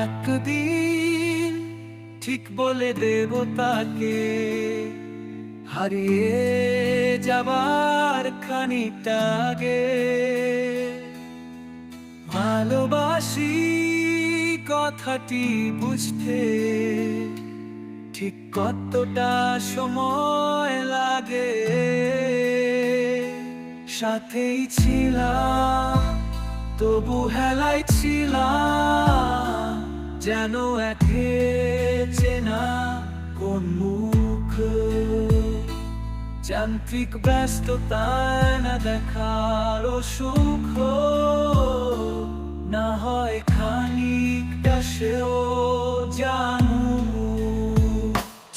একদিন ঠিক বলে দেব তাকে হারিয়ে যাবার খানিকটা ভালোবাসি কথাটি বুঝতে ঠিক কতটা সময় লাগে? সাথেই ছিলাম, তবু হেলাই ছিলাম, যেন একে চেনা কোন মুখ? যান্ত্রিক ব্যস্ততায় না দেখার সুখ?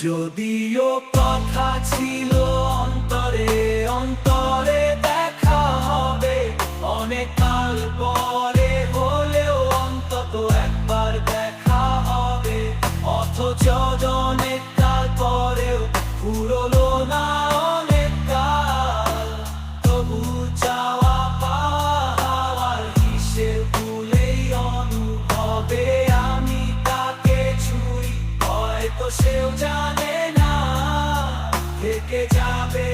যদিও কথা ছিল অন্তরে অন্তরে দেখা হবে। অনেক কাল পরে হলেও অন্তত একবার দেখা হবে। অথচ অনেক কাল পরেও পুরলো না অনেক কাল। তবু চাওয়া পাওয়ার হিসেব ভুলেই অনুভবে আমি তাকে ছুঁই। হয়তো সেও জানে থেকে যাবে।